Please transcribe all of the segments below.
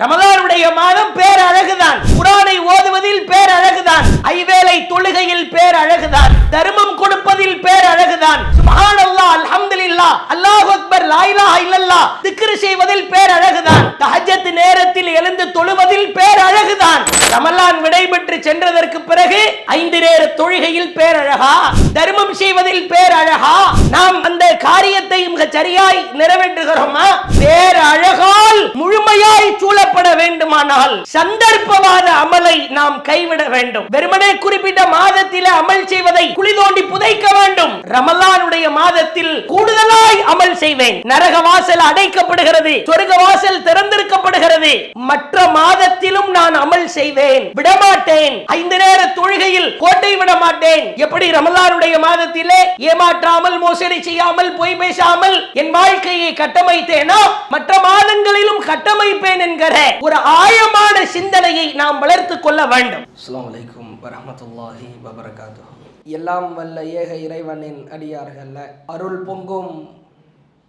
ரமதானுடைய மாதம் பேரழகுதான். குரானை ஓதுவதில் பேரழகுதான். ஐவேளை தொழுகையில் பேர் தர்மம் கொடுப்ப கொடுப்பதில் பேர் அழகுதான். சுப்ஹானல்லாஹ் அல்ஹம்துலில்லா அல்லாஹ் அக்பர் லாயிலா இல்லல்லா இல்லல்லாஹ் செய்வதில் பேர் அழகுதான். தஹஜத் நேரத்தில் எழுந்து தொழுவதில் பேர் அழகுதான். ரமலான் விடைபெற்று சென்றதற்கு பிறகு ஐந்து நேர தொழுகையில் பேர் அழகா? தர்மம் செய்வதில் பேர் அழகா? நாம் அந்த காரியத்தை மிக சரியாய் நிறைவேற்றுகிறோமா? பேர் அழகால் முழுமையாய் சூழப்பட வேண்டுமானால் சந்தர்ப்பவாத அமலை நாம் கைவிட வேண்டும். வெறுமனே குறிப்பிட்ட மாதத்தில் அமல் செய்வதை குழி தோண்டி புதைக்க வேண்டும். ரமலானுடைய மாதத்தில் கூடுதலாய் அமல் செய்வேன். நரக வாசல் அடைக்கப்படுகிறது. சொர்க்க வாசல் திறந்திருக்கப்படுகிறது. மற்ற மாதத்திலும் நான் அமல் செய்வேன். விடமாட்டேன். ஐந்து நேர தொழுகையில் கோட்டை விட மாட்டேன் எப்படி ரமலானுடைய மாதத்திலே ஏமாற்றாமல் மோசடி செய்யாமல் பொய் பேசாமல் என் வாழ்க்கையை கட்டமைத்தேனோ மற்ற மாதங்களிலும் கட்டமைப்பேன் என்கிற ஒரு ஆழமான சிந்தனையை நாம் வளர்த்துக் கொள்ள வேண்டும். அஸ்லாம் வலைக்கும் வரமத்துல்லாஹி வபரகாத்துஹு. எல்லாம் வல்ல ஏக இறைவனின் அடியார்கள் அருள் பொங்கும்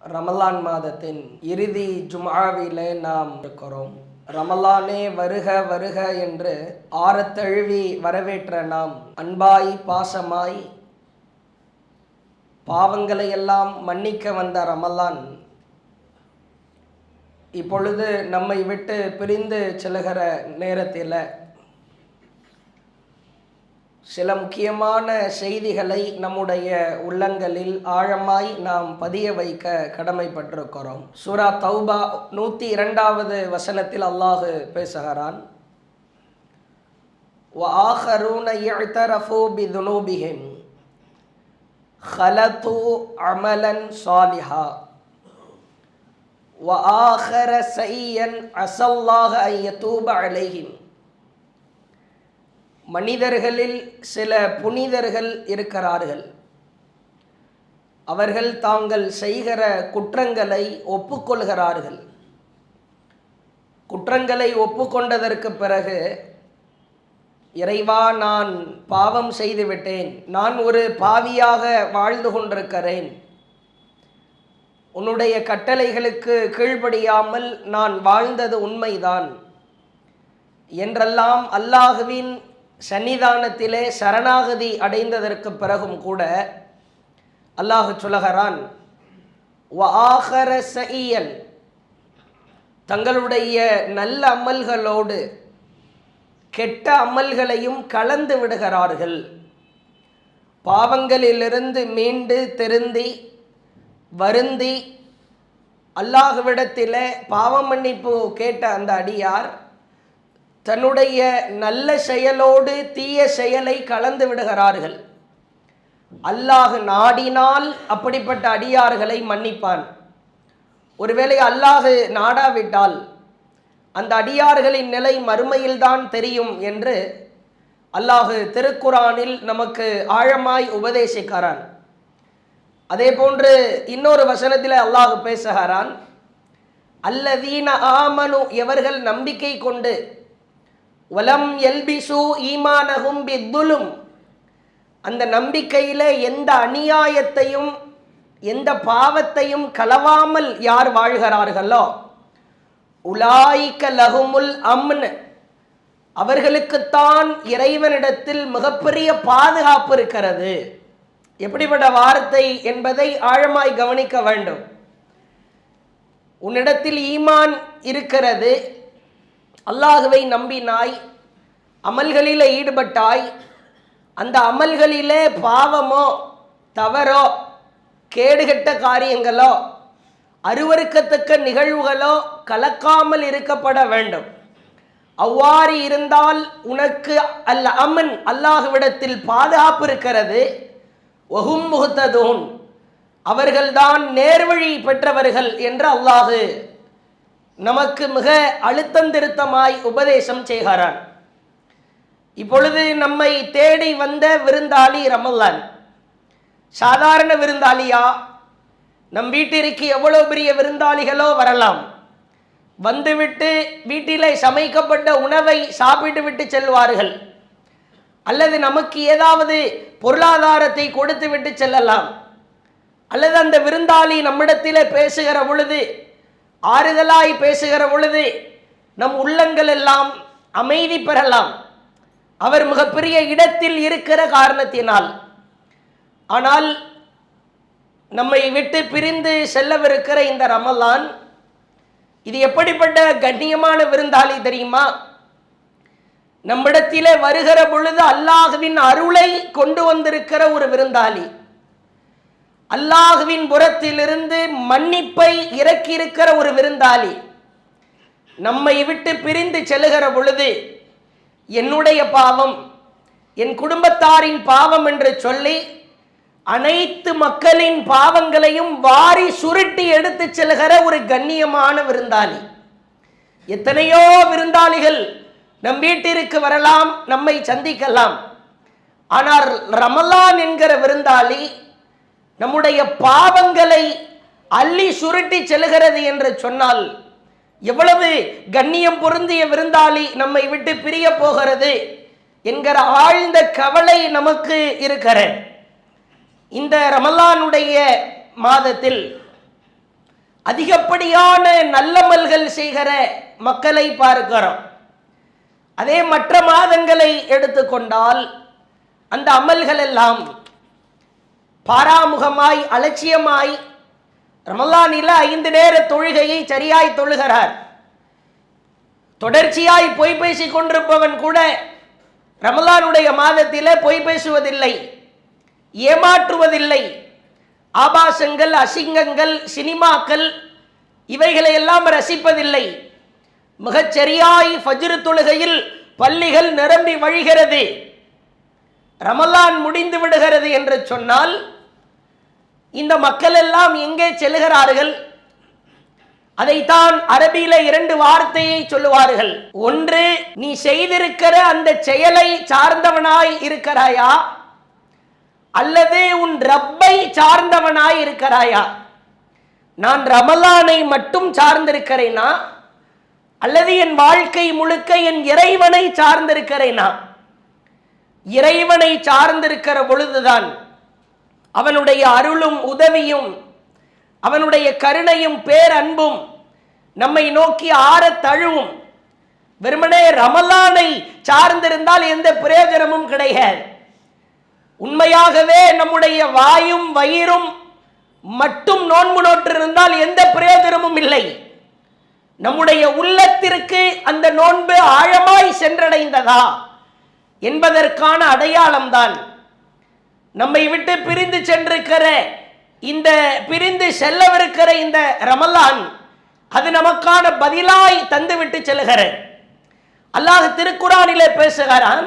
ரமலான் மாதத்தின் இறுதி ஜுமாவிலே நாம் இருக்கிறோம். ரமலானே வருக வருக என்று ஆரத்தழுவி வரவேற்ற நாம் அன்பாய் பாசமாய் பாவங்களை எல்லாம் மன்னிக்க வந்த ரமலான். இப்பொழுது நம்மை விட்டு பிரிந்து செலுகிற நேரத்தில் சில முக்கியமான செய்திகளை நம்முடைய உள்ளங்களில் ஆழமாய் நாம் பதிய வைக்க கடமைப்பட்டிருக்கிறோம் சூரா தௌபா நூற்றி இரண்டாவது வசனத்தில் அல்லாஹு பேசுகிறான் وآخرون يعترفوا بذنوبهم خلطوا عملا صالحا وآخر سيئا عسى الله أن يتوب عليهم மனிதர்களில் சில புனிதர்கள் இருக்கிறார்கள். அவர்கள் தாங்கள் செய்கிற குற்றங்களை ஒப்புக்கொள்கிறார்கள். குற்றங்களை ஒப்புக்கொண்டதற்கு பிறகு இறைவா நான் பாவம் செய்துவிட்டேன். நான் ஒரு பாவியாக வாழ்ந்து கொண்டிருக்கிறேன். உன்னுடைய கட்டளைகளுக்கு கீழ்ப்படியாமல் நான் வாழ்ந்தது உண்மைதான். என்றெல்லாம் அல்லாஹுவின் சன்னிதானத்திலே சரணாகதி அடைந்ததற்கு பிறகும் கூட அல்லாஹு சொல்லுகிறான் ஆஹர சஇயன் தங்களுடைய நல்ல அமல்களோடு கெட்ட அமல்களையும் கலந்து விடுகிறார்கள். பாவங்களிலிருந்து மீண்டு திருந்தி வருந்தி அல்லாஹுவிடத்தில் பாவ மன்னிப்பு கேட்ட அந்த அடியார் தன்னுடைய நல்ல செயலோடு தீய செயலை கலந்து விடுகிறார்கள். அல்லாஹ் நாடினால் அப்படிப்பட்ட அடியார்களை மன்னிப்பான். ஒருவேளை அல்லாஹு நாடாவிட்டால் அந்த அடியார்களின் நிலை மறுமையில்தான் தெரியும் என்று அல்லாஹு திருக்குரானில் நமக்கு ஆழமாய் உபதேசிக்கிறான். அதே போன்று இன்னொரு வசனத்தில் அல்லாஹ் பேசுகிறான் அல்லதீன ஆமனு எவர்கள் நம்பிக்கை கொண்டு வலம் எல்பிசு ஈமானகும் பித்துலும். அந்த நம்பிக்கையில் எந்த அநியாயத்தையும் எந்த பாவத்தையும் கலவாமல் யார் வாழ்கிறார்களோ? உலாய்க்க லகுமுல் அம்னு. அவர்களுக்குத்தான் இறைவனிடத்தில் மிகப்பெரிய பாதுகாப்பு இருக்கிறது. எப்படிப்பட்ட வார்த்தை என்பதை ஆழமாய் கவனிக்க வேண்டும். உன்னிடத்தில் ஈமான் இருக்கிறது. அல்லாஹுவை நம்பினாய் அமல்களில் ஈடுபட்டாய் அந்த அமல்களிலே பாவமோ தவறோ கேடுகெட்ட காரியங்களோ அருவருக்கத்தக்க நிகழ்வுகளோ கலக்காமல் இருக்கப்பட வேண்டும். அவ்வாறு இருந்தால் உனக்கு அல்ல அமன் அல்லாஹுவிடத்தில் பாதுகாப்பு இருக்கிறது. ஒகும் முகுத்ததூன் அவர்கள்தான் நேர்வழி பெற்றவர்கள் என்று அல்லாஹு நமக்கு மிக அழுத்தம் திருத்தமாய் உபதேசம் செய்கிறான். இப்பொழுது நம்மை தேடி வந்த விருந்தாளி ரமல்லான் சாதாரண விருந்தாளியா? நம் வீட்டிற்கு எவ்வளோ பெரிய விருந்தாளிகளோ வரலாம். வந்துவிட்டு வீட்டிலே சமைக்கப்பட்ட உணவை சாப்பிட்டு விட்டு செல்வார்கள். அல்லது நமக்கு ஏதாவது பொருளாதாரத்தை கொடுத்து விட்டு செல்லலாம். அல்லது அந்த விருந்தாளி நம்மிடத்தில் பேசுகிற பொழுது ஆறுதலாய் பேசுகிற பொழுது நம் உள்ளங்கள் எல்லாம் அமைதி பெறலாம். அவர் மிகப்பெரிய இடத்தில் இருக்கிற காரணத்தினால். ஆனால் நம்மை விட்டு பிரிந்து செல்லவிருக்கிற இந்த ரமலான் இது எப்படிப்பட்ட கண்ணியமான விருந்தாளி தெரியுமா? நம்மிடத்திலே வருகிற பொழுது அல்லாஹுவின் அருளை கொண்டு வந்திருக்கிற ஒரு விருந்தாளி. அல்லாஹுவின் புறத்திலிருந்து மன்னிப்பை இறக்கியிருக்கிற ஒரு விருந்தாளி நம்மை விட்டு பிரிந்து செல்லுகிற பொழுது என்னுடைய பாவம் என் குடும்பத்தாரின் பாவம் என்று சொல்லி அனைத்து மக்களின் பாவங்களையும் வாரி சுருட்டி எடுத்து செல்கிற ஒரு கண்ணியமான விருந்தாளி. எத்தனையோ விருந்தாளிகள் நம் வீட்டிற்கு வரலாம் நம்மை சந்திக்கலாம். ஆனால் ரமலான் என்கிற விருந்தாளி நம்முடைய பாவங்களை அள்ளி சுருட்டி செல்கிறது என்று சொன்னால் எவ்வளவு கண்ணியம் பொருந்திய விருந்தாளி நம்மை விட்டு பிரிய போகிறது என்கிற ஆழ்ந்த கவலை நமக்கு இருக்கிற இந்த ரமலானுடைய மாதத்தில் அதிகப்படியான நல்லமல்கள் செய்கிற மக்களை பார்க்கிறோம். அதே மற்ற மாதங்களை எடுத்துக்கொண்டால் அந்த அமல்கள் எல்லாம் பாராமுகமாய் அலட்சியமாய் ரமலானில் ஐந்து நேர தொழுகையை சரியாய் தொழுகிறார். தொடர்ச்சியாய் பொய் பேசி கொண்டிருப்பவன் கூட ரமலானுடைய மாதத்தில் பொய் பேசுவதில்லை ஏமாற்றுவதில்லை. ஆபாசங்கள் அசிங்கங்கள் சினிமாக்கள் இவைகளை எல்லாம் ரசிப்பதில்லை. மிகச்சரியாய் ஃபஜ்ரு தொழுகையில் பள்ளிகள் நிரம்பி வழிகிறது. ரமலான் முடிந்து விடுகிறது என்று சொன்னால் இந்த மக்கள் எல்லாம் எங்கே செல்கிறார்கள் அதைத்தான் அரபியில இரண்டு வார்த்தையை சொல்லுவார்கள். ஒன்று நீ செய்திருக்கிற அந்த செயலை சார்ந்தவனாய் இருக்கிறாயா? அல்லது உன் ரப்பை சார்ந்தவனாய் இருக்கிறாயா? நான் ரமலானை மட்டும் சார்ந்திருக்கிறேனா? அல்லது என் வாழ்க்கை முழுக்க என் இறைவனை சார்ந்திருக்கிறேனா? இறைவனை சார்ந்திருக்கிற பொழுதுதான் அவனுடைய அருளும் உதவியும் அவனுடைய கருணையும் பேரன்பும் நம்மை நோக்கி ஆற தழுவும். வெறுமனே ரமலானை சார்ந்திருந்தால் எந்த பிரயோஜனமும் கிடையாது. உண்மையாகவே நம்முடைய வாயும் வயிறும் மட்டும் நோன்பு நோற்றிருந்தால் எந்த பிரயோஜனமும் இல்லை. நம்முடைய உள்ளத்திற்கு அந்த நோன்பு ஆழமாய் சென்றடைந்ததா என்பதற்கான அடையாளம்தான் நம்மை விட்டு பிரிந்து சென்றிருக்கிற இந்த பிரிந்து செல்லவிருக்கிற இந்த ரமலான் அது நமக்கான பதிலாய் தந்துவிட்டு செல்கிற அல்லாஹ் திருக்குறானிலே பேசுகிறான்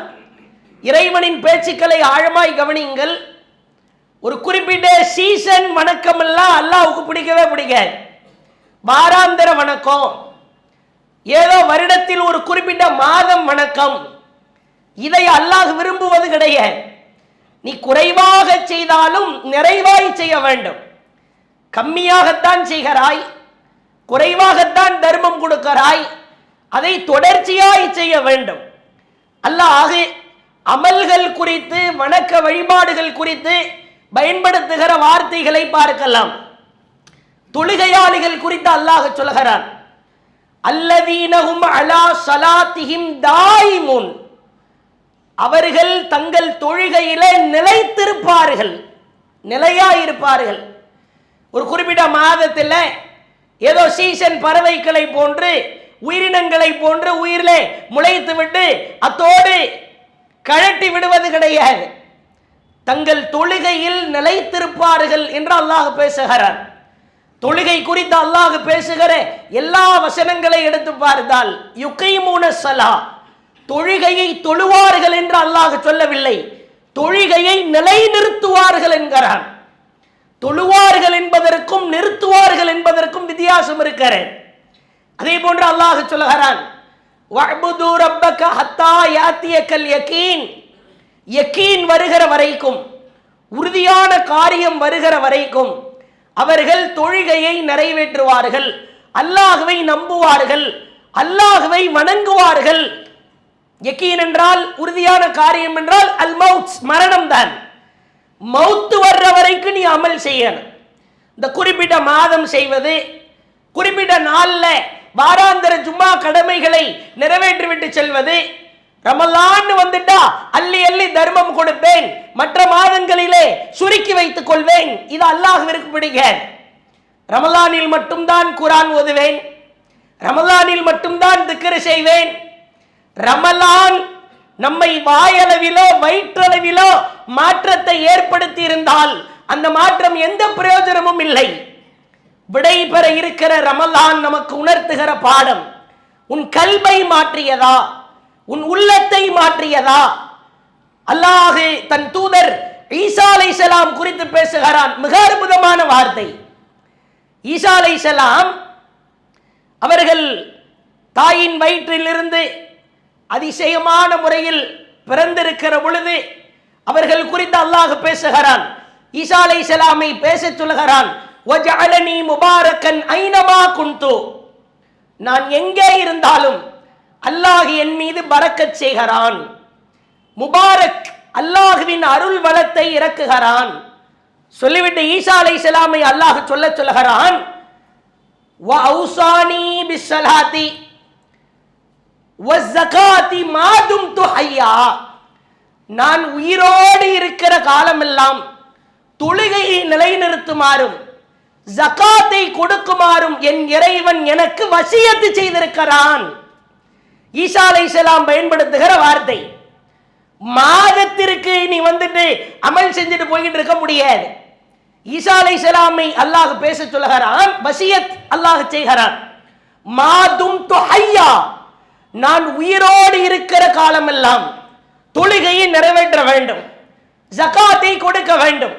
இறைவனின் பேச்சுக்களை ஆழமாய் கவனியுங்கள். ஒரு குறிப்பிட்ட சீசன் வணக்கம் எல்லாம் அல்லாவுக்கு பிடிக்கவே பிடிக்காது. வாராந்திர வணக்கம் ஏதோ வருடத்தில் ஒரு குறிப்பிட்ட மாதம் வணக்கம். இதை அல்லாஹ் விரும்புவது கிடையாது. நீ குறைவாக செய்தாலும் நிறைவாய் செய்ய வேண்டும். கம்மியாகத்தான் செய்கிறாய் குறைவாகத்தான் தர்மம் கொடுக்கிறாய் அதை தொடர்ச்சியாய் செய்ய வேண்டும். அல்லாஹ் அமல்கள் குறித்து வணக்க வழிபாடுகள் குறித்து பயன்படுத்துகிற வார்த்தைகளை பார்க்கலாம். தொழுகையாளிகள் குறித்து அல்லாஹ் சொல்கிறான். அல்லதீனகும் அலா சலாத்திஹிம் தாயிமுன் அவர்கள் தங்கள் தொழுகையில நிலைத்திருப்பார்கள். நிலையாயிருப்பார்கள். ஒரு குறிப்பிட்ட மாதத்தில் ஏதோ சீசன் பறவைகளை போன்று உயிரினங்களை போன்று உயிரிலே முளைத்து விட்டு அத்தோடு கழட்டி விடுவது கிடையாது. தங்கள் தொழுகையில் நிலைத்திருப்பார்கள் என்று அல்லாஹ் பேசுகிறார் தொழுகை குறித்து அல்லாஹ் பேசுகிற எல்லா வசனங்களை எடுத்து பார்த்தால் யுகைமூன சலா. தொழுகையை தொழுவார்கள் என்று அல்லாஹ் சொல்லவில்லை. தொழுகையை நிலைநிறுத்துவார்கள் என்கிறான். தொழுவார்கள் என்பதற்கும் நிறுத்துவார்கள் என்பதற்கும் வித்தியாசம் இருக்கிறேன் அதே போன்று அல்லாஹ் சொல்லுகிறான் வஅ்புது ஹத்தா யாத்தியக்கல் யகீன். யகீன் வருகிற வரைக்கும் உறுதியான காரியம் வருகிற வரைக்கும் அவர்கள் தொழுகையை நிறைவேற்றுவார்கள். அல்லாஹுவை நம்புவார்கள். அல்லாஹுவை வணங்குவார்கள். யக்கீன் என்றால் உறுதியான காரியம் என்றால் அல் மவுத் மரணம் தான். மவுத்து வர்ற வரைக்கும் நீ அமல் செய்யணும். இந்த குறிப்பிட்ட மாதம் செய்வது குறிப்பிட்ட நாளில் வாராந்திர ஜும்மா கடமைகளை நிறைவேற்றிவிட்டு செல்வது ரமலான் வந்துட்டா அள்ளி அள்ளி தர்மம் கொடுப்பேன் மற்ற மாதங்களிலே சுருக்கி வைத்துக் கொள்வேன் இது அல்லாஹ் பிடிக்க ரமலானில் மட்டும்தான் குரான் ஓதுவேன் ரமலானில் மட்டும்தான் திக்ரு செய்வேன் ரமலான் நம்மை வாயளவிலோ வயிற்றளவிலோ மாற்றத்தை ஏற்படுத்தி இருந்தால் அந்த மாற்றம் எந்த பிரயோஜனமும் இல்லை. விடை பெற இருக்கிற ரமலான் நமக்கு உணர்த்துகிற பாடம் உன் கல்வை மாற்றியதா? உன் உள்ளத்தை மாற்றியதா? அல்லாஹு தன் தூதர் ஈசா சலாம் குறித்து பேசுகிறான். மிக அற்புதமான வார்த்தை. ஈசா சலாம் அவர்கள் தாயின் வயிற்றிலிருந்து அதிசயமான முறையில் பிறந்திருக்கிற பொழுது அவர்கள் குறித்து அல்லாஹ் பேசுகிறான். ஈசா அலைஹிஸ்ஸலாமை பேச சொல்கிறான் முபாரக்கன் ஐனமா குன்து. நான் எங்கே இருந்தாலும் அல்லாஹ் என் மீது பறக்கச் செய்கிறான். முபாரக் அல்லாஹுவின் அருள் வளத்தை இறக்குகிறான். சொல்லிவிட்டு ஈசா அலைஹிஸ்ஸலாமை அல்லாஹ் சொல்ல சொல்லுகிறான். மாதும் து துஹையா. நான் உயிரோடு இருக்கிற காலமெல்லாம் தொழுகையை நிலைநிறுத்துமாறும் ஜகாத்தை கொடுக்குமாறும் என் இறைவன் எனக்கு வசியத்து செய்திருக்கிறான். ஈசா அலைசலாம் பயன்படுத்துகிற வார்த்தை மாதத்திற்கு நீ வந்துட்டு அமல் செஞ்சுட்டு போய்கிட்டு இருக்க முடியாது. ஈசா அலைசலாமை அல்லாஹ் பேச சொல்லுகிறான் வசியத் அல்லாஹ் செய்கிறான். மாதும் தொஹையா. நான் உயிரோடு இருக்கிற காலமெல்லாம் தொழுகையை நிறைவேற்ற வேண்டும் ஜகாத்தை கொடுக்க வேண்டும்.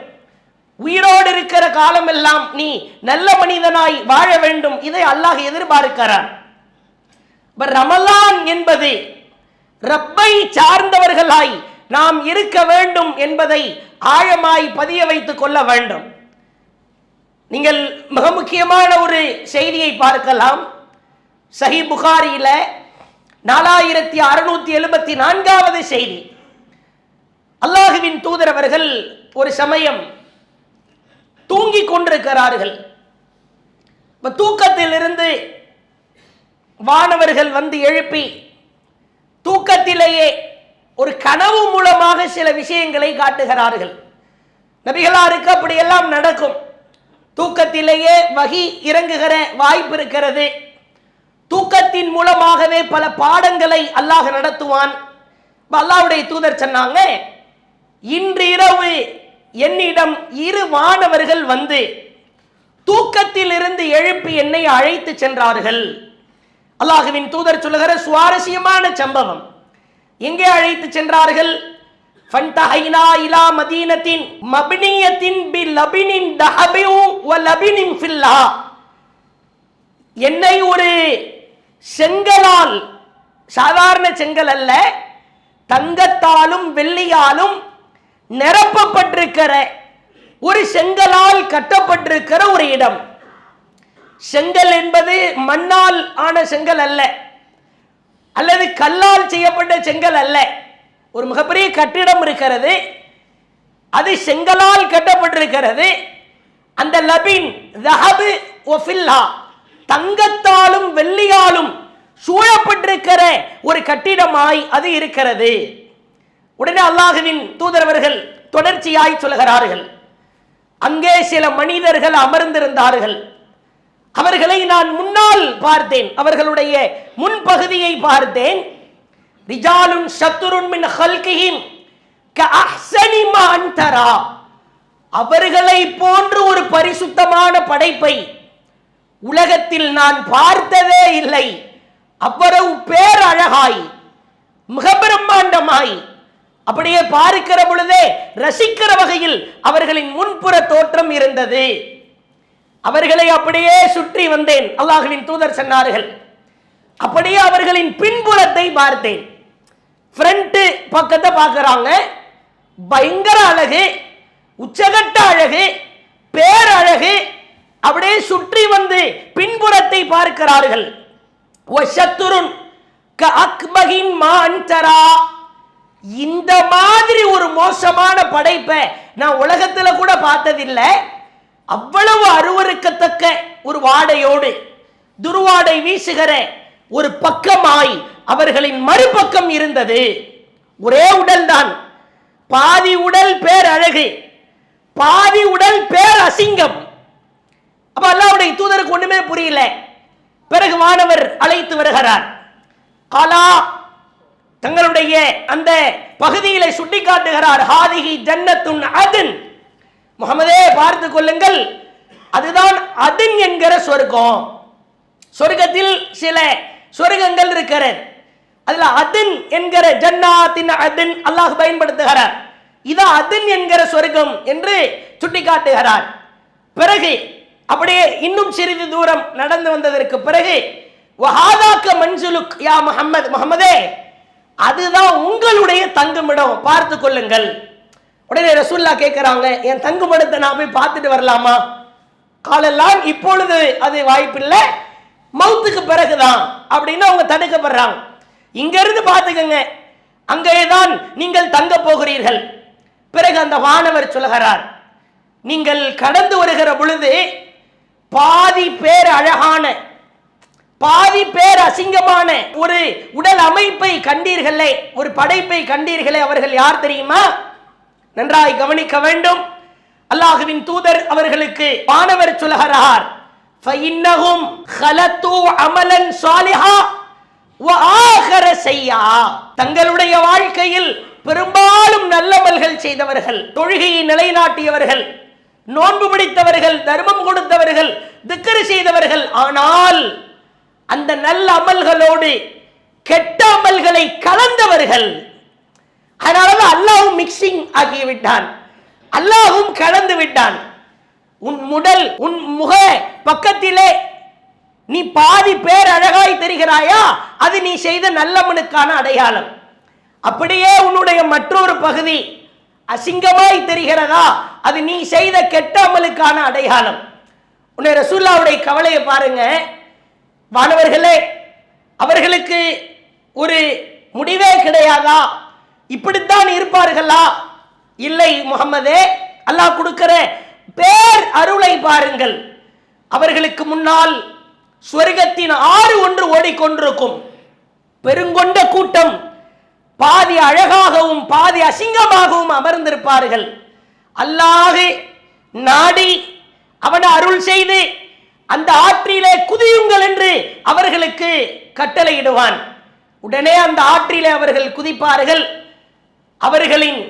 உயிரோடு இருக்கிற காலமெல்லாம் நீ நல்ல மனிதனாய் வாழ வேண்டும் இதை அல்லாஹ் எதிர்பார்க்கிறான். ரமலான் என்பது ரப்பை சார்ந்தவர்களாய் நாம் இருக்க வேண்டும் என்பதை ஆழமாய் பதிய வைத்துக் கொள்ள வேண்டும். நீங்கள் மிக முக்கியமான ஒரு செய்தியை பார்க்கலாம். சஹி புகாரியில நாலாயிரத்தி அறுநூத்தி எழுபத்தி நான்காவது செய்தி. அல்லாஹுவின் தூதர் அவர்கள் ஒரு சமயம் தூங்கிக் கொண்டிருக்கிறார்கள். இப்ப தூக்கத்திலிருந்து வானவர்கள் வந்து எழுப்பி தூக்கத்திலேயே ஒரு கனவு மூலமாக சில விஷயங்களை காட்டுகிறார்கள். நபிகளாருக்கு அப்படியெல்லாம் நடக்கும். தூக்கத்திலேயே வகி இறங்குகிற வாய்ப்பு இருக்கிறது. தூக்கத்தின் மூலமாகவே பல பாடங்களை அல்லாஹ் நடத்துவான். அல்லாவுடைய தூதர் சொன்னாங்க இன்று இரவு என்னிடம் இரு வானவர்கள் வந்து தூக்கத்தில் இருந்து எழுப்பி என்னை அழைத்து சென்றார்கள். அல்லாஹுவின் தூதர் சொல்லுகிற சுவாரஸ்யமான சம்பவம். எங்கே அழைத்து சென்றார்கள்? ஃபன்தஹைனா இலா மதீனத்தின் மபினியத்தின் பி லபினின் தஹபிஉ வ லபினின் ஃபில்லா. என்னை ஒரு செங்கலால் சாதாரண செங்கல் அல்ல தங்கத்தாலும் வெள்ளியாலும் நிரப்பப்பட்டிருக்கிற ஒரு செங்கலால் கட்டப்பட்டிருக்கிற ஒரு இடம். செங்கல் என்பது மண்ணால் ஆன செங்கல் அல்ல அல்லது கல்லால் செய்யப்பட்ட செங்கல் அல்ல. ஒரு மிகப்பெரிய கட்டிடம் இருக்கிறது அது செங்கலால் கட்டப்பட்டிருக்கிறது. அந்த லபின் தஹபு ஒஃபில்லா தங்கத்தாலும் வெள்ளியாலும் சூழப்பட்டிருக்கிற ஒரு கட்டிடமாய் அது இருக்கிறது. உடனே அல்லாஹுவின் தூதரவர்கள் தொடர்ச்சியாய் சொல்கிறார்கள். அங்கே சில மனிதர்கள் அமர்ந்திருந்தார்கள். அவர்களை நான் முன்னால் பார்த்தேன். அவர்களுடைய முன்பகுதியை பார்த்தேன். ரிஜாலுன் சத்துருன் மின் ஹல்கிஹிம் அவர்களை போன்று ஒரு பரிசுத்தமான படைப்பை உலகத்தில் நான் பார்த்ததே இல்லை. அவ்வளவு பேரழகாய் மிக பிரம்மாண்டமாய் அப்படியே பார்க்கிற பொழுதே ரசிக்கிற வகையில் அவர்களின் முன்புற தோற்றம் இருந்தது. அவர்களை அப்படியே சுற்றி வந்தேன். அல்லாஹுவின் தூதர் சொன்னார்கள். அப்படியே அவர்களின் பின்புறத்தை பார்த்தேன். ஃப்ரண்ட் பக்கத்தை பார்க்குறாங்க. பயங்கர அழகு உச்சகட்ட அழகு பேரழகு அப்படியே சுற்றி வந்து பின்புறத்தை பார்க்கிறார்கள். ஒஷத்துருன் க அக்பகின் மா அன்சரா இந்த மாதிரி ஒரு மோசமான படைப்பை நான் உலகத்தில் கூட பார்த்ததில்லை. அவ்வளவு அருவருக்கத்தக்க ஒரு வாடையோடு துருவாடை வீசுகிற ஒரு பக்கமாய் அவர்களின் மறுபக்கம் இருந்தது. ஒரே உடல்தான் பாதி உடல் பேர் அழகு பாதி உடல் பேர் அசிங்கம் அப்ப அல்லாவுடைய தூதருக்கு ஒண்ணுமே புரியல. பிறகு மாணவர் அழைத்து வருகிறார். காலா தங்களுடைய அந்த பகுதியில சுட்டி காட்டுகிறார் ஹாதிகி ஜன்னத்துன் அதன். முகமதே பார்த்து கொள்ளுங்கள். அதுதான் அதன் என்கிற சொர்க்கம். சொர்க்கத்தில் சில சொர்க்கங்கள் இருக்கிறது. அதுல அதன் என்கிற ஜன்னாத்தின் அதன் அல்லாஹ் பயன்படுத்துகிறார். இது அதன் என்கிற சொர்க்கம் என்று சுட்டிக்காட்டுகிறார். பிறகு அப்படியே இன்னும் சிறிது தூரம் நடந்து வந்ததற்கு பிறகு வஹாதாக்க மன்சுலுக் யா முகமது முகமதே அதுதான் உங்களுடைய தங்குமிடம். பார்த்து கொள்ளுங்கள். உடனே ரசூல்லா கேட்கிறாங்க என் தங்குமிடத்தை நான் போய் பார்த்துட்டு வரலாமா? காலெல்லாம் இப்பொழுது அது வாய்ப்பில்லை. மவுத்துக்கு பிறகுதான் அப்படின்னு அவங்க தடுக்கப்படுறாங்க. இங்கிருந்து பார்த்துக்கங்க. அங்கே தான் நீங்கள் தங்க போகிறீர்கள். பிறகு அந்த வானவர் சொல்கிறார் நீங்கள் கடந்து வருகிற பொழுது பாதி பேர் அழகான பாதி பேர் அசிங்கமான ஒரு உடல் அமைப்பை கண்டீர்களே ஒரு படைப்பை கண்டீர்களே அவர்கள் யார் தெரியுமா? நன்றாய் கவனிக்க வேண்டும். அல்லாஹுவின் தூதர் அவர்களுக்கு மாணவர் சொல்கிறார் தங்களுடைய வாழ்க்கையில் பெரும்பாலும் நல்லமல்கள் செய்தவர்கள் தொழுகையை நிலைநாட்டியவர்கள் நோன்பு பிடித்தவர்கள் தர்மம் கொடுத்தவர்கள் திக்கரி செய்தவர்கள். ஆனால் அந்த நல்ல அமல்களோடு கெட்ட அமல்களை கலந்தவர்கள். அதனாலதான் அல்லாஹ்வும் மிக்சிங் ஆகி விட்டான் கலந்து விட்டான். உன் முடல் உன் முக பக்கத்திலே நீ பாதி பேர் அழகாய் தெரிகிறாயா? அது நீ செய்த நல்லவனுக்கான அடையாளம். அப்படியே உன்னுடைய மற்றொரு பகுதி அசிங்கமாய் தெரிகிறதா? அது நீ செய்த கெட்ட அமலுக்கான அடையாளம். உன்னை ரசூல்லாவுடைய கவலையை பாருங்க. வானவர்களே அவர்களுக்கு ஒரு முடிவே கிடையாதா? இப்படித்தான் இருப்பார்களா? இல்லை முகமதே அல்லாஹ் கொடுக்கிற பேர் அருளை பாருங்கள். அவர்களுக்கு முன்னால் சொர்க்கத்தின் ஆறு ஒன்று ஓடிக்கொண்டிருக்கும். பெருங்கொண்ட கூட்டம் பாதி அழகாகவும் பாதி அசிங்கமாகவும் அமர்ந்திருப்பார்கள். அல்லாது நாடி அவன் அருள் செய்து அந்த ஆற்றிலே குதியுங்கள் என்று அவர்களுக்கு கட்டளையிடுவான். உடனே அந்த ஆற்றிலே அவர்கள் குதிப்பார்கள். அவர்களின்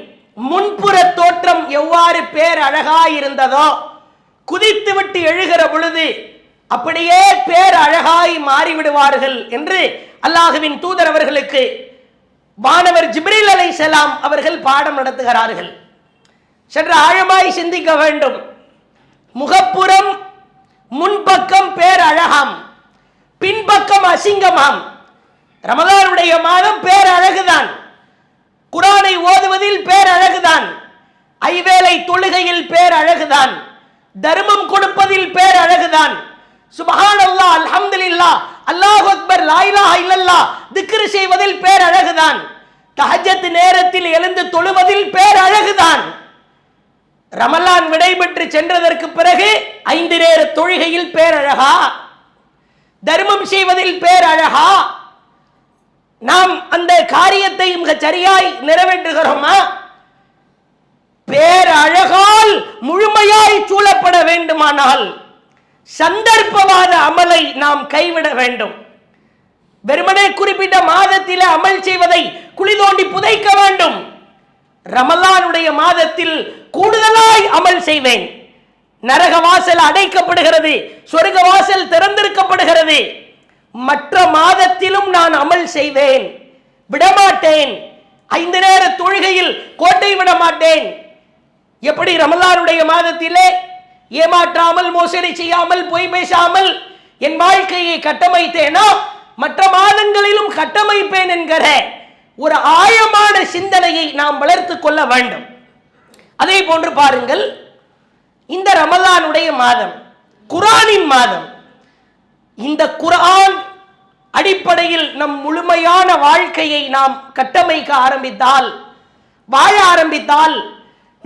முன்புற தோற்றம் எவ்வாறு பேர் அழகாயிருந்ததோ குதித்து விட்டு எழுகிற பொழுது அப்படியே பேர் அழகாய் மாறிவிடுவார்கள் என்று அல்லாஹுவின் தூதர் அவர்களுக்கு வானவர் ஜிப்ரீல் செலாம் அவர்கள் பாடம் நடத்துகிறார்கள். சற்று ஆழமாய் சிந்திக்க வேண்டும். முகப்புறம் முன்பக்கம் பேர் அழகாம் பின்பக்கம் அசிங்கமாம். ரமதானுடைய மாதம் பேர் அழகுதான் குரானை ஓதுவதில் பேர் அழகுதான் ஐவேளை தொழுகையில் பேர் அழகுதான் தர்மம் கொடுப்பதில் பேர் அழகுதான் சுபஹான் அல்லாஹ் அல்ஹம்துலில்லாஹ் அல்லாஹ் அக்பர் லா இலாஹா இல்லல்லாஹ் திக்ரு செய்வதில் பேரழகுதான். அழகுதான் நேரத்தில் எழுந்து தொழுவதில் பேரழகுதான். ரமலான் விடைபெற்று சென்றதற்கு பிறகு ஐந்து நேர தொழுகையில் பேரழகா? தர்மம் செய்வதில் பேரழகா? நாம் அந்த காரியத்தை மிக சரியாய் நிறைவேற்றுகிறோமா? பேரழகால் முழுமையாய் சூழப்பட வேண்டுமானால் சந்தர்ப்பவாத அமலை நாம் கைவிட வேண்டும். வெறுமனே குறிப்பிட்ட மாதத்தில் அமல் செய்வதை குழி தோண்டி புதைக்க வேண்டும். ரமலானுடைய மாதத்தில் கூடுதலாய் அமல் செய்வேன். நரக வாசல் அடைக்கப்படுகிறது சொர்க்க வாசல் திறந்திருக்கப்படுகிறது. மற்ற மாதத்திலும் நான் அமல் செய்வேன். விடமாட்டேன். ஐந்து நேர தொழுகையில் கோட்டை விட மாட்டேன் எப்படி ரமலானுடைய மாதத்திலே ஏமாற்றாமல் மோசடி செய்யாமல் பொய் பேசாமல் என் வாழ்க்கையை கட்டமைத்தேனோ மற்ற மாதங்களிலும் கட்டமைப்பேன் என்கிற ஒரு ஆழமான சிந்தனையை நாம் வளர்த்து கொள்ள வேண்டும். அதே போன்று பாருங்கள் இந்த ரமலானுடைய மாதம் குரானின் மாதம். இந்த குரான் அடிப்படையில் நம் முழுமையான வாழ்க்கையை நாம் கட்டமைக்க ஆரம்பித்தால் வாழ ஆரம்பித்தால்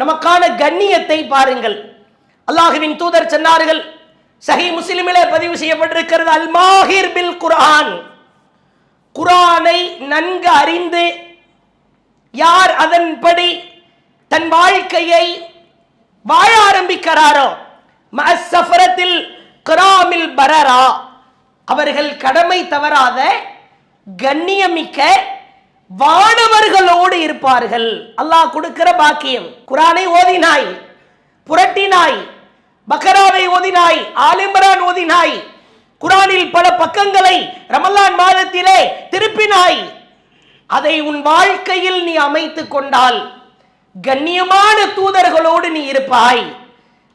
நமக்கான கண்ணியத்தை பாருங்கள். அல்லாஹுவின் தூதர் சொன்னார்கள் சஹி முஸ்லிமிலே பதிவு செய்யப்பட்டிருக்கிறது அல் மாஹிர் பில் குரான் குரானை நன்கு அறிந்து யார் அதன்படி தன் வாழ்க்கையை வாழ ஆரம்பிக்கிறாரோ மசஃபரத்தில் கிராமில் பரரா அவர்கள் கடமை தவறாத கண்ணியமிக்க வானவர்களோடு இருப்பார்கள். அல்லாஹ் கொடுக்கிற பாக்கியம். குரானை ஓதினாய் புரட்டினாய் பக்கராவை ஓதினாய் ஆலிம்ரான் ஓதினாய். குரானில் பல பக்கங்களை ரமலான் மாதத்திலே திருப்பினாய். அதை உன் வாழ்க்கையில் நீ அமைத்துக் கொண்டால் கண்ணியமான தூதர்களோடு நீ இருப்பாய்.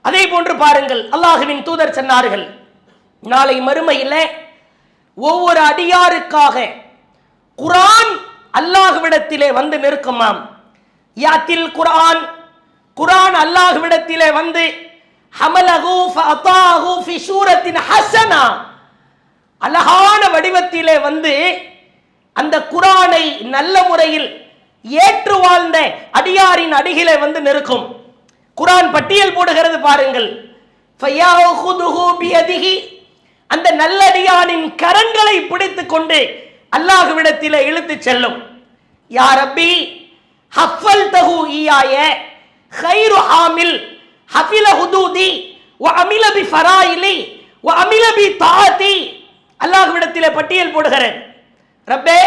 அதே போன்று பாருங்கள் அல்லாஹுவின் தூதர் சொன்னார்கள் நாளை மறுமையில் ஒவ்வொரு அடியாருக்காக குரான் அல்லாஹ்விடத்திலே வந்து நிற்குமாம். யாத்தில் குரான்? குரான் அல்லாஹுவிடத்திலே வந்து ஹமலகு ஃபதாஹு ஃபி ஹசனா. அழகான வடிவத்திலே வந்து அந்த குரானை நல்ல முறையில் ஏற்று வாழ்ந்த அடியாரின் அடிகிலே வந்து நிற்கும் குரான் பட்டியல் போடுகிறது பாருங்கள். அந்த நல்லடியானின் கரங்களை பிடித்து கொண்டு அல்லாஹுவிடத்தில் இழுத்து செல்லும். யார் அப்பி ஹஃபல் தகு ஈயாய ஹைரு ஆமில் ஹஃபில ஹுதூதி ஒ அமில பி ஃபராயிலி ஒ அமில பி தாத்தி. அல்லாஹ்விடத்திலே பட்டியல் போடுகிறேன். ரப்பே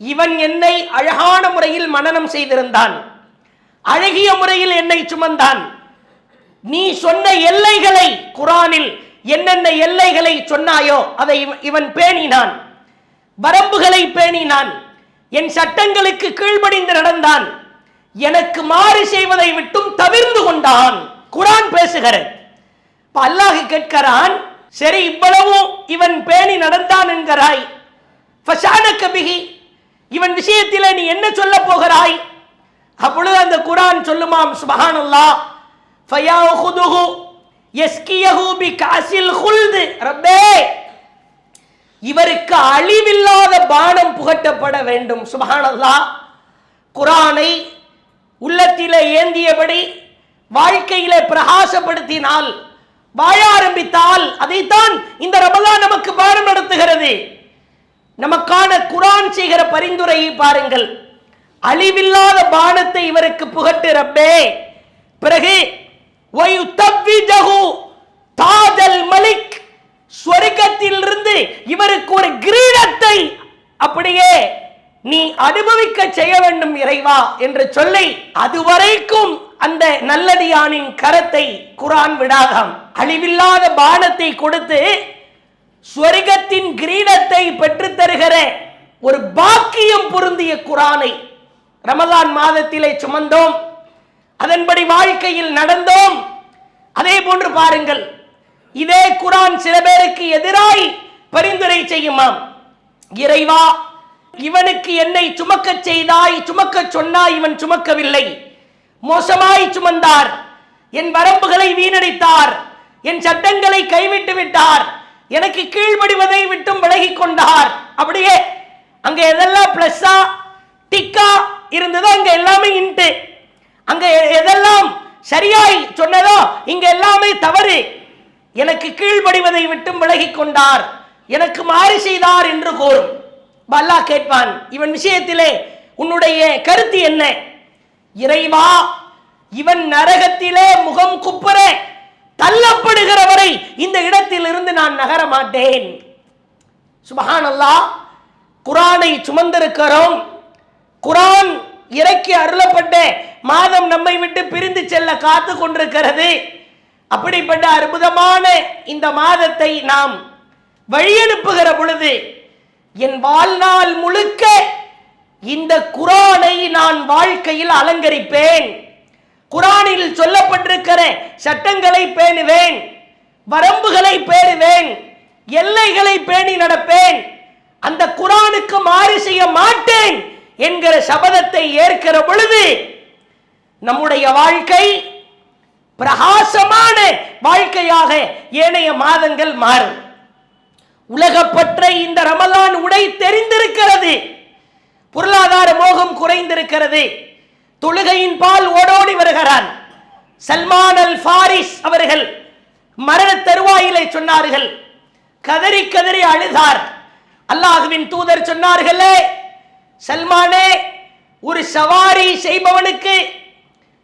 இவன் என்னை அழகான முறையில் மனனம் செய்திருந்தான். அழகிய முறையில் என்னை சுமந்தான். நீ சொன்ன எல்லைகளை குரானில் என்னென்ன எல்லைகளை சொன்னாயோ அதை இவன் பேணினான். வரம்புகளை பேணினான். என் சட்டங்களுக்கு கீழ்ப்படிந்து நடந்தான். எனக்கு மாறு செய்வதை விட்டும் தவிர்ந்து கொண்டான். குரான் பேசுகிறது. இப்ப அல்லாஹ் கேட்கிறான் சரி இவ்வளவும் இவன் பேணி நடந்தான் என்கிறாய். ஃபஷானக்க இவன் விஷயத்தில் நீ என்ன சொல்ல போகிறாய்? அப்பொழுது அந்த குரான் சொல்லுமாம் சுபஹானல்லாஹ் ஃபயாஹுதுஹு யஸ்கியஹு பிகாசில் ஹுல்து. ரப்பே இவருக்கு அழிவில்லாத பானம் புகட்டப்பட வேண்டும். சுபஹானல்லா குரானை உள்ளத்தில் ஏந்தியபடி வாழ்க்கையில பிரகாசப்படுத்தினால் வாழ ஆரம்பித்தால் அதைத்தான் இந்த ரமலான் நமக்கு பாடம் நடத்துகிறது. நமக்கான குரான் செய்கிற பரிந்துரையை பாருங்கள். அழிவில்லாத பானத்தை இவருக்கு புகட்டு ரப்பே. பிறகு வயுத்தவ்விஜஹு தாஜல் மலிக். சொர்க்கத்திலிருந்து இவருக்கு ஒரு கிரீடத்தை அப்படியே நீ அனுபவிக்க செய்ய வேண்டும் இறைவா என்று சொல்லி அதுவரைக்கும் அந்த நல்லடியானின் கரத்தை குரான் விடாதாம் அழிவில்லாத பானத்தை கொடுத்து ஸ்வர்கத்தின் கிரீடத்தை பெற்றுத் தருகிற ஒரு பாக்கியம் பொருந்திய குரானை ரமலான் மாதத்திலே சுமந்தோம் அதன்படி வாழ்க்கையில் நடந்தோம். அதே போன்று பாருங்கள் இதே குரான் சில பேருக்கு எதிராய் பரிந்துரை செய்யுமாம். இறைவா இவனுக்கு என்னை சுமக்கச் செய்தாய் சுமக்கச் சொன்னாய் இவன் சுமக்கவில்லை. மோசமாய் சுமந்தார். என் வரம்புகளை வீணடித்தார். என் சட்டங்களை கைவிட்டு விட்டார். எனக்கு கீழ்ப்படிவதை விட்டும் விலகி கொண்டார். அப்படியே அங்க எதெல்லாம் பிளஸ்ஸா டிக்கா இருந்ததோ அங்க எல்லாமே இன்ட்டு அங்க எதெல்லாம் சரியாய் சொன்னதோ இங்க எல்லாமே தவறு. எனக்கு கீழ்ப்படிவதை விட்டும் விலகி கொண்டார். எனக்கு மாறு செய்தார் என்று கூறும். பல்லா கேட்பான். இவன் விஷயத்திலே உன்னுடைய கருத்து என்ன? இறைவா இவன் நரகத்திலே முகம் குப்புற தள்ளப்படுகிற வரை இந்த இடத்திலிருந்து நான் நகர மாட்டேன். சுபஹானல்லா குரானை சுமந்திருக்கிறோம். குரான் இறக்கி அருளப்பட்ட மாதம் நம்மை விட்டு பிரிந்து செல்ல காத்து கொண்டிருக்கிறது. அப்படிப்பட்ட அற்புதமான இந்த மாதத்தை நாம் வழியனுப்புகிற பொழுது என் வாழ்நாள் முழுக்க இந்த குரானை நான் வாழ்க்கையில் அலங்கரிப்பேன். குரானில் சொல்லப்பட்டிருக்கிற சட்டங்களை பேணுவேன். வரம்புகளை பேணுவேன். எல்லைகளை பேணி நடப்பேன். அந்த குரானுக்கு மாறு செய்ய மாட்டேன் என்கிற சபதத்தை ஏற்கிற பொழுது நம்முடைய வாழ்க்கை பிரகாசமான வாழ்க்கையாக ஏனைய மாதங்கள் மாறும். உலகப்பற்ற இந்த ரமலான் உடை தெரிந்திருக்கிறது. பொருளாதார மோகம் குறைந்திருக்கிறது. தொழுகையின் பால் ஓடோடி வருகிறான். சல்மான் அல் ஃபாரிஸ் அவர்கள் மரண தருவாயிலை சொன்னார்கள். கதறி கதறி அழுதார். அல்லாஹுவின் தூதர் சொன்னார்களே சல்மானே ஒரு சவாரி செய்பவனுக்கு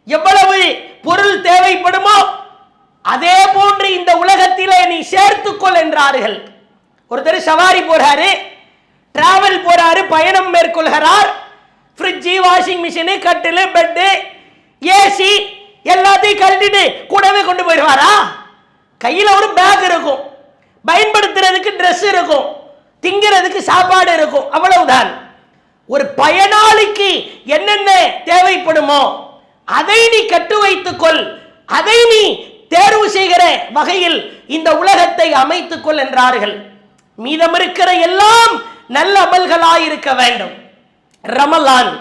எவ்வளவு பொருள் தேவைப்படுமோ அதே போன்று இந்த உலகத்திலே நீ சேர்த்துக்கொள் என்றார்கள். ஒருத்தர் சவாரி போறாரு டிராவல் போறாரு பயணம் மேற்கொள்கிறார். ஃப்ரிட்ஜு வாஷிங் மிஷினு கட்டிலு பெட்டு ஏசி எல்லாத்தையும் கழட்டிட்டு கூடவே கொண்டு போயிடுவாரா? கையில் ஒரு பேக் இருக்கும். பயன்படுத்துறதுக்கு ட்ரெஸ் இருக்கும். திங்கிறதுக்கு சாப்பாடு இருக்கும். அவ்வளவுதான். ஒரு பயனாளிக்கு என்னென்ன தேவைப்படுமோ அதை நீ கட்டு வைத்துக்கொள் அதை நீ தேர்வு செய்கிற வகையில் இந்த உலகத்தை அமைத்துக்கொள் என்றார்கள். மீதம் இருக்கிற எல்லாம் நல்ல அமல்களாய் இருக்க வேண்டும். ரமலான்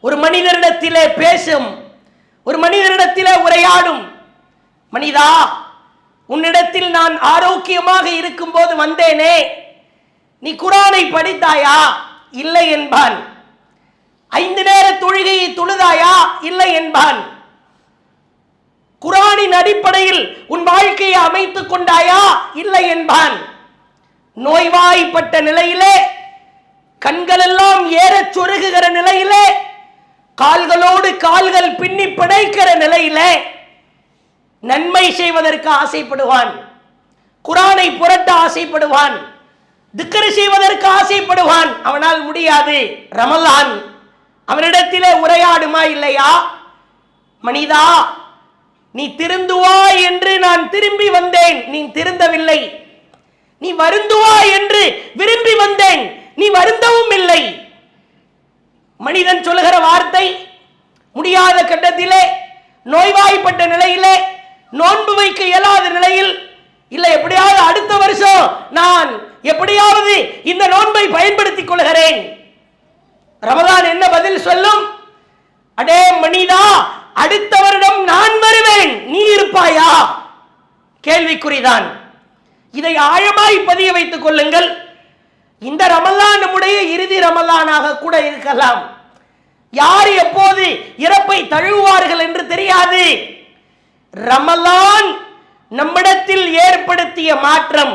ஒரு மனிதரிடத்திலே பேசும் ஒரு மனிதரிடத்திலே உரையாடும் மனிதா உன்னிடத்தில் நான் ஆரோக்கியமாக இருக்கும்போது வந்தேனே நீ குரானை படித்தாயா? இல்லை என்பான். ஐந்து நேர தொழுகையை தொழுதாயா? இல்லை என்பான். குரானின் அடிப்படையில் உன் வாழ்க்கையை அமைத்துக் கொண்டாயா? இல்லை என்பான். நோய்வாய்ப்பட்ட நிலையிலே கண்களெல்லாம் ஏறச் சொருகுகிற நிலையிலே கால்களோடு கால்கள் பின்னி பிணைக்கிற நிலையிலே நன்மை செய்வதற்கு ஆசைப்படுவான். குரானை புரட்ட ஆசைப்படுவான். திக்கரு செய்வதற்கு ஆசைப்படுவான். அவனால் முடியாது. ரமலான். அவனிடத்திலே உரையாடுமா இல்லையா? மனிதா நீ திருந்துவாய் என்று நான் திரும்பி வந்தேன். நீ திருந்தவில்லை. நீ வருந்துவா என்று விரும்பி வந்தேன். நீ வருந்தவும் இல்லை. மனிதன் சொல்லுகிற வார்த்தை முடியாத கட்டத்திலே நோய்வாய்ப்பட்ட நிலையிலே நோன்பு வைக்க இயலாத நிலையில் இல்லை எப்படியாவது அடுத்த வருஷம் நான் எப்படியாவது இந்த நோன்பை பயன்படுத்திக் கொள்கிறேன். ரமதான் என்ன பதில் சொல்லும்? அடே மனிதா அடுத்த வருடம் நான் வருவேன். நீ இருப்பாயா? கேள்விக்குறிதான். இதை ஆழமாய் பதிய வைத்துக் கொள்ளுங்கள். இந்த ரமலான் நம்முடைய இறுதி ரமலானாக கூட இருக்கலாம். யார் எப்போது இறப்பை தழுவுவார்கள் என்று தெரியாது. ரமலான் நம்மிடத்தில் ஏற்படுத்திய மாற்றம்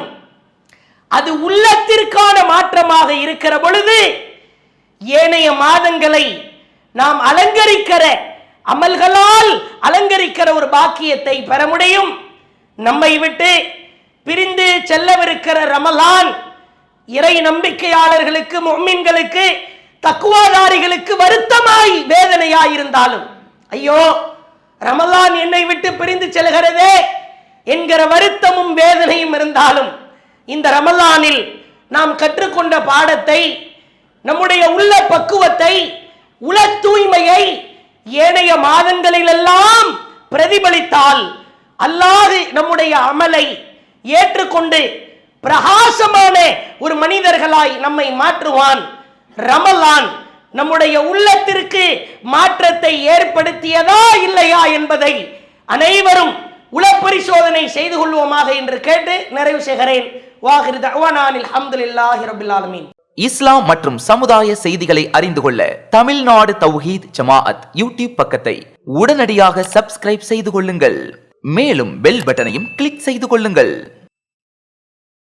அது உள்ளத்திற்கான மாற்றமாக இருக்கிற பொழுது ஏனைய மாதங்களை நாம் அலங்கரிக்கிற அமல்களால் அலங்கரிக்கிற ஒரு பாக்கியத்தை பெற முடியும். நம்மை விட்டு பிரிந்து செல்லவிருக்கிற ரமலான் இறை நம்பிக்கையாளர்களுக்கு மொம்மின்களுக்கு தக்குவாதாரிகளுக்கு வருத்தமாய் வேதனையாய் இருந்தாலும் ஐயோ ரமலான் என்னை விட்டு பிரிந்து செல்கிறதே என்கிற வருத்தமும் வேதனையும் இருந்தாலும் இந்த ரமலானில் நாம் கற்றுக்கொண்ட பாடத்தை நம்முடைய உள்ள பக்குவத்தை உள தூய்மையை ஏனைய மாதங்களிலெல்லாம் பிரதிபலித்தால் அல்லாது நம்முடைய அமலை ஏற்றுக்கொண்டு பிரகாசமான ஒரு மனிதர்களாய் நம்மை மாற்றுவான். ரமலான் நம்முடைய உள்ளத்திற்கு மாற்றத்தை ஏற்படுத்தியதா இல்லையா என்பதை அனைவரும் உளப்பரிசோதனை செய்து கொள்வோமாக என்று கேட்டு நிறைவு செய்கிறேன். ஆலமீன். இஸ்லாம் மற்றும் சமுதாய செய்திகளை அறிந்து கொள்ள தமிழ்நாடு தௌஹீத் ஜமாஅத் யூடியூப் பக்கத்தை உடனடியாக சப்ஸ்கிரைப் செய்து கொள்ளுங்கள். மேலும் பெல் பட்டனையும் கிளிக் செய்து கொள்ளுங்கள்.